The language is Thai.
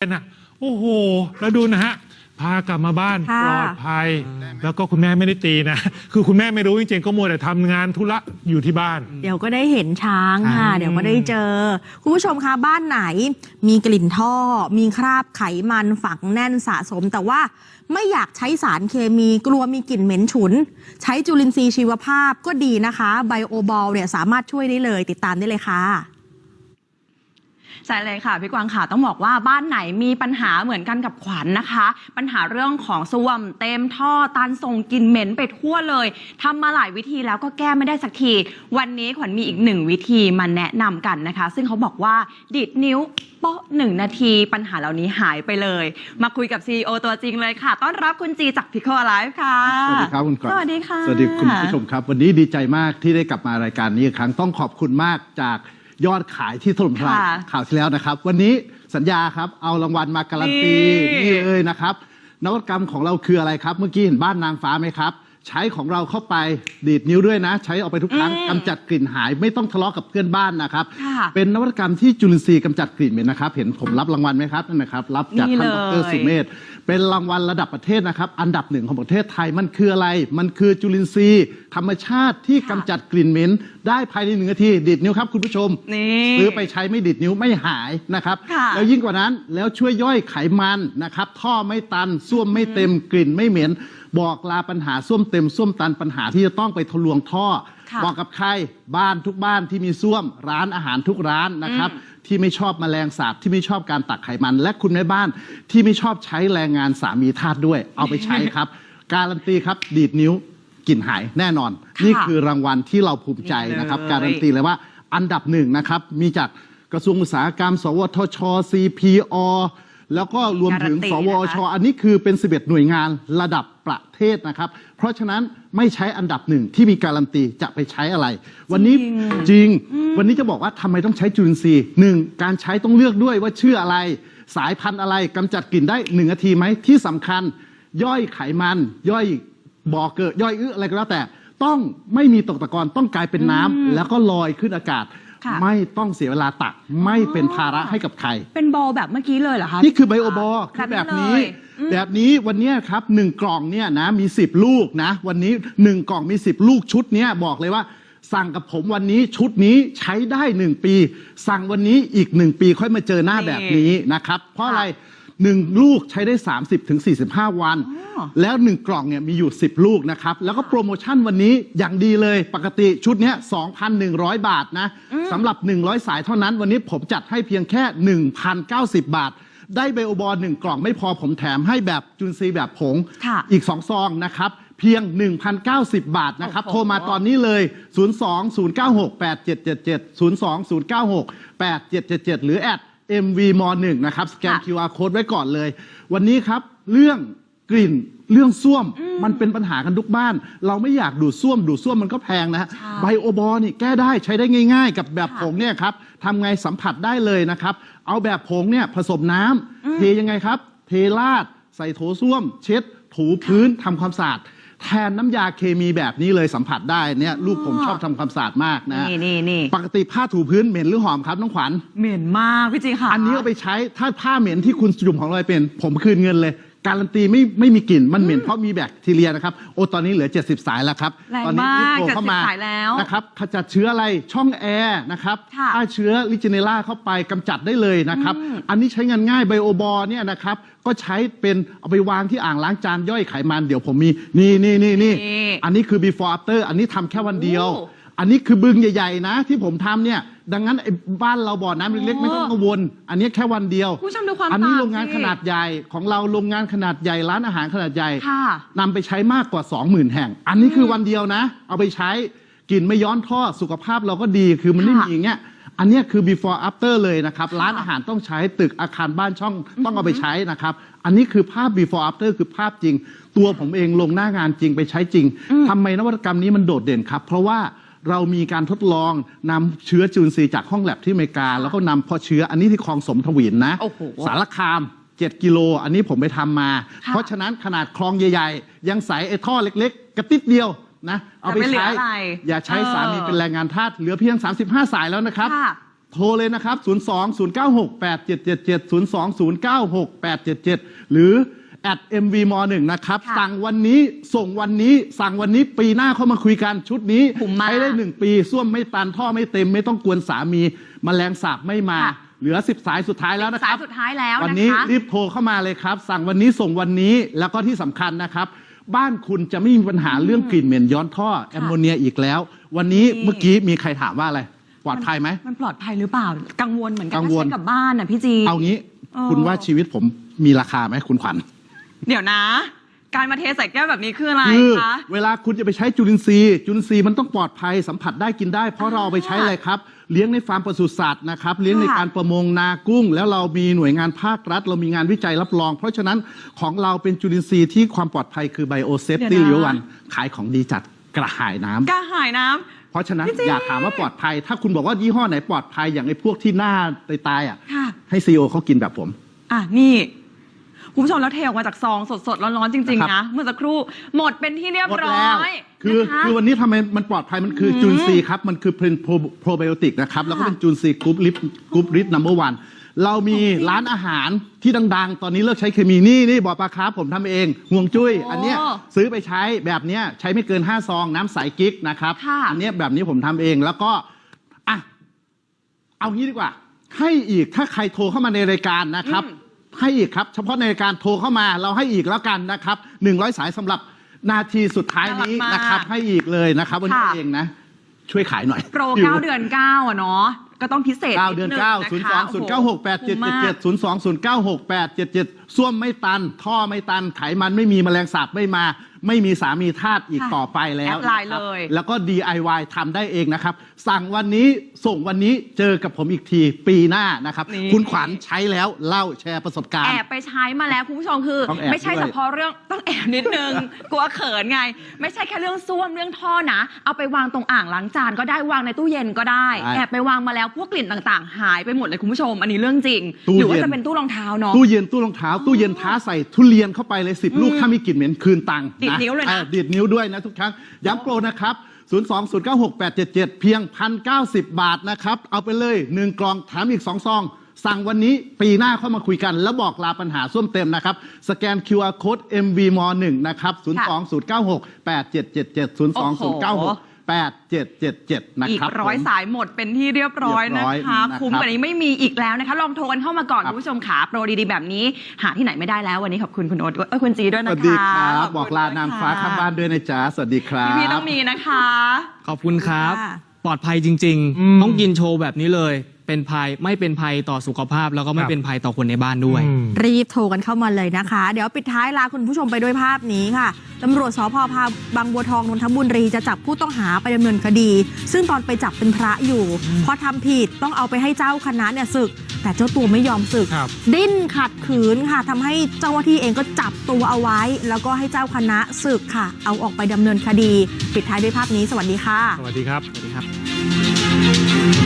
เป็นอะโอ้โห แล้วดูนะฮะ พากลับมาบ้านค่ะปลอดภัย แล้วก็คุณแม่ไม่ได้ตีนะ คือคุณแม่ไม่รู้จริงๆ ก็มัวแต่ทำงานธุระอยู่ที่บ้าน เดี๋ยวก็ได้เห็นช้างค่ะ อ่า เดี๋ยวก็ได้เจอ คุณผู้ชมคะบ้านไหน มีกลิ่นท่อ มีคราบไขมันฝังแน่นสะสม แต่ว่าไม่อยากใช้สารเคมีกลัวมีกลิ่นเหม็นฉุน ใช้จุลินทรีย์ชีวภาพก็ดีนะคะไบโอบอลเนี่ยสามารถช่วยได้เลยติดตามได้เลยค่ะ ใช่เลยค่ะพี่กวางค่ะต้องบอกว่าบ้านไหนมีปัญหาเหมือนกันกับขวัญนะคะ ปัญหาเรื่องของส้วมเต็มท่อตันส่งกลินเหม็นไปทั่วเลยทำมาหลายวิธีแล้วก็แก้ไม่ได้สักที วันนี้ขวัญมีอีกหนึ่งวิธีมาแนะนำกันนะคะ ซึ่งเขาบอกว่าดีดนิ้วโป๊ะหนึ่งนาทีปัญหาเหล่านี้หายไปเลย มาคุยกับ CEO ตัวจริงเลยค่ะ ต้อนรับคุณจีจากพิโคไลฟ์ค่ะ สวัสดีครับคุณกรสวัสดีค่ะ สวัสดีคุณผู้ชมครับ วันนี้ดีใจมากที่ได้กลับมารายการนี้อีกครั้งต้องขอบคุณมากจาก ยอดขายที่ถล่มทลายค่ะข่าวที่แล้วนะครับ วันนี้สัญญาครับเอารางวัลมาการันตีนี่ นี่เลยนะครับ นวัตกรรมของเราคืออะไรครับ เมื่อกี้เห็นบ้านนางฟ้าไหมครับ ใช้ของเราเข้าไปดีดนิ้วด้วยนะ ใช้ออกไปทุกครั้งกำจัดกลิ่นหาย ไม่ต้องทะเลาะกับเพื่อนบ้านนะครับ ค่ะเป็นนวัตกรรมที่จุลินทรีย์กำจัดกลิ่นเหม็นนะครับ เห็นผมรับรางวัลไหมครับนั่นนะครับ รับจากนี่ท่านเลดยรสุเมธเป็นรางวัลระดับประเทศนะครับ อันดับหนึ่งของประเทศไทยมันคืออะไร มันคือจุลินทรีย์ธรรมชาติที่กำจัดกลิ่นเหม็นได้ภายในหนึ่งนาทีดีดนิ้วครับคุณผู้ชม นี่ซื้อไปใช้ไม่ดีดนิ้วไม่หายนะครับ ค่ะแล้วยิ่งกว่านั้นแล้วช่วยย่อยไขมันนะครับ ท่อไม่ตันส้วมไม่เต็มกลิ่นไม่เหม็นบอกลาปัญหาส้วมเต็มส้วมตันปัญหาที่จะต้องไปทะลวงท่อ ค่ะบอกกับใครบ้านทุกบ้านที่มีส้วมร้านอาหารทุกร้านนะครับ ที่ไม่ชอบแมลงสาบที่ไม่ชอบการตักไขมัน และคุณแม่บ้านที่ไม่ชอบใช้แรงงานสามีทาสด้วย เอาไปใช้ครับ การันตีครับดีดนิ้วกลิ่นหายแน่นอน ค่ะนี่คือรางวัลที่เราภูมิใจนะครับ นี่เลย การันตีเลยว่าอันดับหนึ่งนะครับ มีจากกระทรวงอุตสาหกรรม สวทช CPO แล้วก็รวมถึง การันตีสวนะคะ ช อันนี้คือเป็น 11 หน่วยงานระดับ ประเทศนะครับ เพราะฉะนั้นไม่ใช้อันดับหนึ่งที่มีการันตีจะไปใช้อะไร วันนี้จริง วันนี้จะบอกว่าทำไมต้องใช้จุลินทรีย์หนึ่งการใช้ต้องเลือกด้วยว่าชื่ออะไร สายพันธุ์อะไรกำจัดกลิ่นได้หนึ่งนาทีไหมที่สำคัญ ย่อยไขมัน ย่อยบ่อเกิดย่อยอื้ออะไรก็แล้วแต่ ต้องไม่มีตกตะกอนต้องกลายเป็นน้ำแล้วก็ลอยขึ้นอากาศ ค่ะ ไม่ต้องเสียเวลาตักไม่เป็นภาระให้กับใคร เป็นบอลแบบเมื่อกี้เลยเหรอคะ นี่คือไบโอบอลคือแบแบบบนี้นี้เลยอืมแบบนี้วันเนี้ยครับหนึ่งกล่องเนี่ยนะมี 10 ลูกนะ วันนี้หนึ่งกล่องมี 10 ลูกชุดเนี้ยบอกเลยว่า สั่งกับผมวันนี้ชุดนี้ใช้ได้ 1 ปี สั่งวันนี้อีก 1 ปีค่อยมาเจอหน้าแบบนี้นะครับ เพราะอะไร หนึ่งลูกใช้ได้ 30ถึง45 วันอ๋อแล้ว1กล่องเนี่ยมีอยู่ 10 ลูกนะครับ แล้วก็โปรโมชั่นวันนี้อย่างดีเลยปกติชุดเนี้ย2,100 บาทนะสำหรับ 100 สายเท่านั้น วันนี้ผมจัดให้เพียงแค่ 1,090 บาทได้ไบโอบอลหนึ่งกล่องไม่พอผมแถมให้แบบจุลซีย์แบบผงค่ะอีก 2 ซองนะครับ เพียง 1,090 บาทนะครับโอ้โหโทรมาตอนนี้เลย 02 096 8777 02 096 8777 หรือแอด MV ม1นะครับ สแกน QR code ไว้ก่อนเลย วันนี้ครับเรื่องกลิ่นเรื่องส้วมมันเป็นปัญหากันทุกบ้าน เราไม่อยากดูดส้วม ดูดส้วมมันก็แพงนะฮะใช่ไบโอบอลนี่แก้ได้ใช้ได้ง่าย ๆ กับแบบผงเนี่ยครับทำไงสัมผัสได้เลยนะครับ เอาแบบผงเนี่ยผสมน้ำเทยังไงครับ เทราด ใส่โถส้วม เช็ด ถูพื้นทำความสะอาด แทนน้ำยาเคมีแบบนี้เลยสัมผัสได้เนี่ยลูกผมชอบทำความสะอาดมากนะนี่นี่นี่ปกติผ้าถูพื้นเหม็นหรือหอมครับน้องขวัญ เหม็นมากพี่จีค่ะ อันนี้เอาไปใช้ถ้าผ้าเหม็นที่คุณจุ่มของเราเป็น ผมคืนเงินเลย การันตีไม่ไม่มีกลิ่นมันเหม็นเพราะมีแบคทีเรียนะครับโอ้ตอนนี้เหลือ 70 สายแล้วครับ แรงตอนนี้มากรีบโทรเข้ามา70สายแล้วนะครับขจัดเชื้ออะไรช่องแอร์นะครับค่ะถ้าเชื้อลิจิเนล่าเข้าไปกำจัดได้เลยนะครับ อันนี้ใช้งานง่ายไบโอบอเนี่ยนะครับก็ใช้เป็นเอาไปวางที่อ่างล้างจานย่อยไขมันเดี๋ยวผมมีนี่นี่นี่นี่นี่ อันนี้คือ before after อันนี้ทำแค่วันเดียว โอ้ อันนี้คือบึงใหญ่ๆนะ ที่ผมทำเนี่ย ดังนั้นไอ้บ้านเราบ่อน้ำเล็กๆโอ้ไม่ต้องกังวล อันนี้แค่วันเดียวผู้ชมดูความอันนี้ต่างโรงงานสิ ขนาดใหญ่ของเราโรงงานขนาดใหญ่ร้านอาหารขนาดใหญ่ค่ะ นำไปใช้มากกว่า 20,000 แห่ง อันนี้คือวันเดียวนะ เอาไปใช้กลิ่นไม่ย้อนท่อสุขภาพเราก็ดีคือมันไม่ค่ะมีอย่างเงี้ยอันเนี้ยคือ before after เลยนะครับ ร้านอาหารต้องใช้ตึกอาคารบ้านช่องต้องเอาไปใช้นะครับ อันนี้คือภาพ before after คือภาพจริง ตัวผมเองลงหน้างานจริงไปใช้จริงทำไมนวัตกรรมนี้มันโดดเด่นครับ เพราะว่า เรามีการทดลองนำเชื้อจุลินทรีย์จากห้องแลบที่อเมริกา แล้วก็นำเพาะเชื้ออันนี้ที่คลองสมทวินนะ โอ้โห สารคาม 7 กิโล อันนี้ผมไปทำมาค่ะเพราะฉะนั้นขนาดคลองใหญ่ ๆ ยังใสไอ้ท่อเล็ก ๆ กระติดเดียวนะ เอาไปแต่ไม่เหลือใช้ อะไรอย่าใช้เออสามีเป็นแรงงานทาสเหลือเพียง 35 สายแล้วนะครับ ค่ะ โทรเลยนะครับ 02 096 8777 02 096 8777 หรือ at mvm 1นะครับ ค่ะสั่งวันนี้ส่งวันนี้ สั่งวันนี้ปีหน้าเข้ามาคุยกันชุดนี้คุ้มมากใช้ได้หนึ่งปีส้วมไม่ตันท่อไม่เต็ม ไม่ต้องกวนสามีมแมลงสาบไม่มา ค่ะ เหลือ 10 สายสุดท้ายแล้วนะคสายรับสุดท้ายแล้ววันนะนี้คะ รีบโทรเข้ามาเลยครับ สั่งวันนี้ส่งวันนี้แล้วก็ที่สำคัญนะครับ บ้านคุณจะไม่มีปัญหาเรื่องกลิ่นเหม็นย้อนท่อแอมโมเนียอีกแล้ว วันนี้นี่ เมื่อกี้มีใครถามว่าอะไร ปลอดภัยไหม มันปลอดภัยหรือเปล่า กังวลเหมือนกันกังถ้าวลใช้กับบ้านอะพี่จี เอางี้ เออ คุณว่าชีวิตผมมีราคาไหมคุณขวัญ เดี๋ยวนะ การมาเทใส่แก้วแบบนี้คืออะไรคือคะ เวลาคุณจะไปใช้จุลินทรีย์ จุลินทรีย์มันต้องปลอดภัยสัมผัสได้กินได้ เพราะเราเอาไปใช้อะไรครับ เลี้ยงในฟาร์มปศุสัตว์นะครับ เลี้ยงในค่ะการประมงนากุ้ง แล้วเรามีหน่วยงานภาครัฐ เรามีงานวิจัยรับรอง เพราะฉะนั้นของเราเป็นจุลินทรีย์ที่ความปลอดภัยคือไบโอเซฟตี้ลิวันขายของดีจัดกระหายน้ำ กระหายน้ำ เพราะฉะนั้นพี่จิ๊อย่าถามว่าปลอดภัย ถ้าคุณบอกว่ายี่ห้อไหนปลอดภัยอย่างไอ้พวกที่หน้าตายๆอะค่ะ ให้ซีอเขากินแบบผม อะนี่ คุณผู้ชมแล้วเทออกมาจากซองสดๆร้อนๆจริงนะครับๆนะ เมื่อสักครู่หมดเป็นที่เรียบหมดร้แล้วอยคือนะคะคือวันนี้ทำไมมันปลอดภัยมันคืออมจูนซีครับ มันคือเป็นโปรไบโอติกนะครับ แล้วก็เป็นจูนซีกรุ๊ปลิฟกรุ๊ปลิฟนัมเบอร์วันเรามีร้านอาหารที่ดัง ๆ ตอนนี้เลิกใช้เคมีนี่นี่บ่อปลาคาร์ฟผมทำเองห่วงจุ้ยโอ้อันเนี้ยซื้อไปใช้แบบเนี้ยใช้ไม่เกิน 5 ซอง น้ำใสกิ๊กนะครับ ค่ะ อัเนี้ยแบบนี้ผมทำเองแล้วก็อะ เอางี้ดีกว่า ให้อีกถ้าใครโทรเข้ามาในรายการนะครับ ให้อีกครับ เฉพาะในรายการโทรเข้ามาเราให้อีกแล้วกันนะครับหนึ่งร้อยสายสำหรับนาทีสุดท้ายนี้น่ารักมากนะครับ ให้อีกเลยนะครับ วันนี้ค่ะ เองนะ ช่วยขายหน่อยโปร9เดือน 9อะเนาะก็ต้องพิเศษเก้าเดือนดงเก้าะศูนย์คะสองศูนย์เก้าหกแปดเจ็ดคุ้มเจ็ดมาเจ็ดศูนย์สองศูนย์เก้าหกแปดเจ็ดเจ็ดส้วมไม่ตัน ท่อไม่ตันไขมันไม่มีแมลงสาบไม่มาไม่มีสามีทาสอีกค่ะต่อไปแล้วแอดไลน์นะครับเลย แล้วก็ DIY ทำได้เองนะครับ สั่งวันนี้ส่งวันนี้เจอกับผมอีกทีปีหน้านะครับ นี่ คุณขวัญใช้แล้วเล่าแชร์ประสบการแอณ์ บไปใช้มาแล้วคุณผู้ชมคือ ต้องแอบไม่ใช่ด้วย เฉพาะเรื่องต้องแอบนิดนึง กลัวเขินไง ไม่ใช่แค่เรื่องส้วมเรื่องท่อนะ เอาไปวางตรงอ่างล้างจานก็ได้วางในตู้เย็นก็ได้ ใช่แอบไปวางมาแล้วพวกกลิ่นต่างๆ หายไปหมดเลยคุณผู้ชม อันนี้เรื่องจริง ตู้หรือว่าเย็น จะเป็นตู้รองเท้าเนาะ ตู้เย็นตู้รองเท้า ตู้เย็นท้าใส่ทุเรียนเข้าไปเลยสิบลูกถ้ามีกลิ่นเหม็นคืนตังค์ดีดนิ้วเลยนะ ดีดนิ้วด้วยนะทุกครั้ง ย้ำโปรนะครับ 0 2 0 9 6 8 7 7 เพียง 1,090 บาทนะครับ เอาไปเลย 1 กล่องแถมอีก 2 ซอง สั่งวันนี้ปีหน้าเข้ามาคุยกัน แล้วบอกลาปัญหาส้วมเต็มนะครับ สแกน QR code MV ม1นะครับ 0 2 0 9 6 8 7 7 7 0 2 0 9 6 8 7 7 7 นะอีกครับร้อยผม สายหมดเป็นที่เรียบร้อยเรียบร้นะอยคะนะครับ คุ้มกว่านี้ไม่มีอีกแล้วนะคะ ลองโทรกันเข้ามาก่อนครับคุณผู้ชมขาโปรดีๆแบบนี้ หาที่ไหนไม่ได้แล้ววันนี้ขอบคุณคุณโอ๊ตเอ้ยคุณจีด้วยสนะคะวัสดีครับ ขบอกลานางฟ้าด้วยค่ะข้างบ้านด้วยนะจ๊ะ สวัสดีครับพี่ๆต้องมีนะคะ ขอบคุณครับ ค่ะ ปลอดภัยจริงอืมๆต้องกินโชว์แบบนี้เลย เป็นภัยไม่เป็นภัยต่อสุขภาพ แล้วก็ไม่ครับเป็นภัยต่อคนในบ้านด้วยอืมรีบโทรกันเข้ามาเลยนะคะ เดี๋ยวปิดท้ายลาคุณผู้ชมไปด้วยภาพนี้ค่ะตำรวจสพพาบางบัวทองนนทบุรีจะจับผู้ต้องหาไปดำเนินคดี ซึ่งตอนไปจับเป็นพระอยู่ พอทำผิดต้องเอาไปให้เจ้าคณะเนี่ยศึก แต่เจ้าตัวไม่ยอมศึกครับดิ้นขัดขืนค่ะทำให้เจ้าหน้าที่เองก็จับตัวเอาไว้ แล้วก็ให้เจ้าคณะศึกค่ะ เอาออกไปดำเนินคดี ปิดท้ายด้วยภาพนี้ สวัสดีค่ะ สวัสดีครับสวัสดีครับ